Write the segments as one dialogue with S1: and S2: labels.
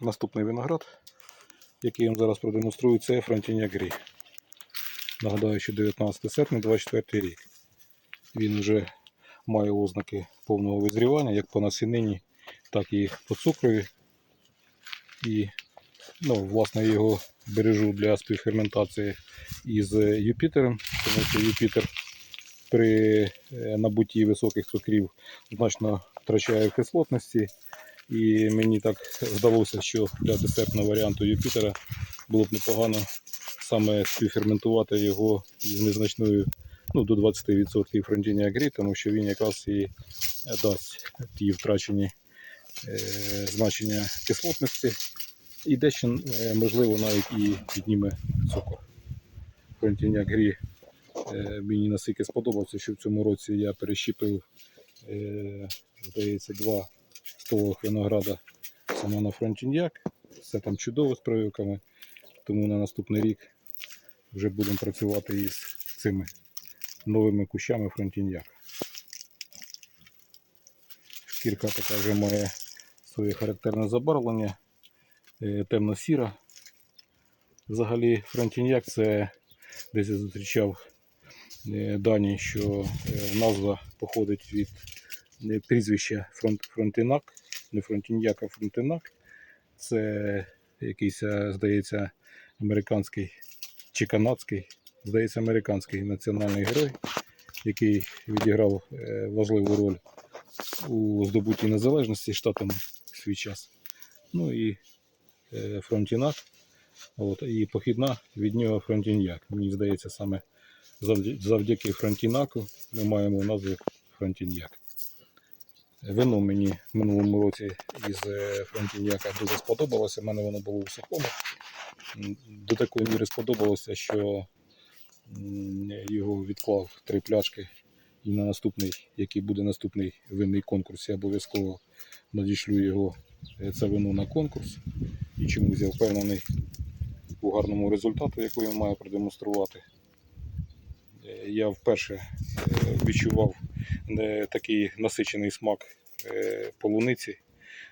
S1: Наступний виноград, який я вам зараз продемонструю, це Фронтіняк Грі. Нагадаю, що 19 серпня 24 рік. Він вже має ознаки повного визрівання, як по насінині, так і по цукрові. І ну, власне, його бережу для співферментації із Юпітером, тому що Юпітер при е, набутті високих цукрів значно втрачає кислотності. І мені так здалося, що для десертного варіанту Юпітера було б непогано саме співферментувати його із незначною ну, до 20% фронтіння агрі, тому що він якраз і дасть ті втрачені е, значення кислотності і дещо, е, можливо, навіть і підніме цукор. Фронтіння грі е, мені настільки сподобався, що в цьому році я перещепив, е, здається, два столових винограда саме на фронтіньяк. Все там чудово з прививками. Тому на наступний рік вже будемо працювати із цими новими кущами фронтіньяк. Шкірка така вже має своє характерне забарвлення, е, темно-сіра. Взагалі фронтіньяк це десь я зустрічав е, дані, що е, назва походить від е, прізвища фронт, фронтинак, не фронтіньяк, а фронтинак. Це якийсь, е, здається, американський чи канадський, здається, американський національний герой, який відіграв е, важливу роль у здобутті незалежності штатом в свій час. Ну і е, фронтінак. От, і похідна від нього фронтіньяк. Мені здається, саме завдяки фронтінаку ми маємо назву фронтіньяк. Вино мені в минулому році із е, фронтіньяка дуже сподобалося. У мене воно було у сухому. До такої міри сподобалося, що його відклав три пляшки. І на наступний, який буде наступний винний конкурс, я обов'язково надішлю його е, це вино на конкурс. І чомусь я впевнений у гарному результату, яку я маю продемонструвати. Е, Я вперше відчував такий насичений смак е, полуниці,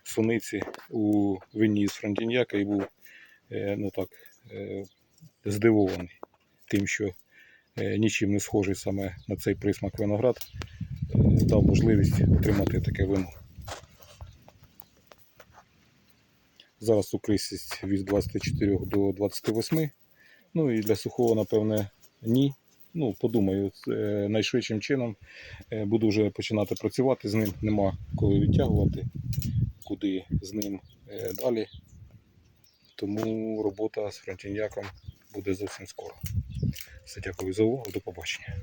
S1: суниці у вині з фронтіньяка і був е, ну так, е, здивований тим, що е, нічим не схожий саме на цей присмак виноград е, дав можливість отримати таке вино. Зараз цукристість від 24 до 28. Ну і для сухого, напевне, ні. Ну, подумаю, е, найшвидшим чином е, буду вже починати працювати з ним. Нема коли відтягувати, куди з ним е, далі. Тому робота з фронтіньяком буде зовсім скоро. Все, дякую за увагу, до побачення.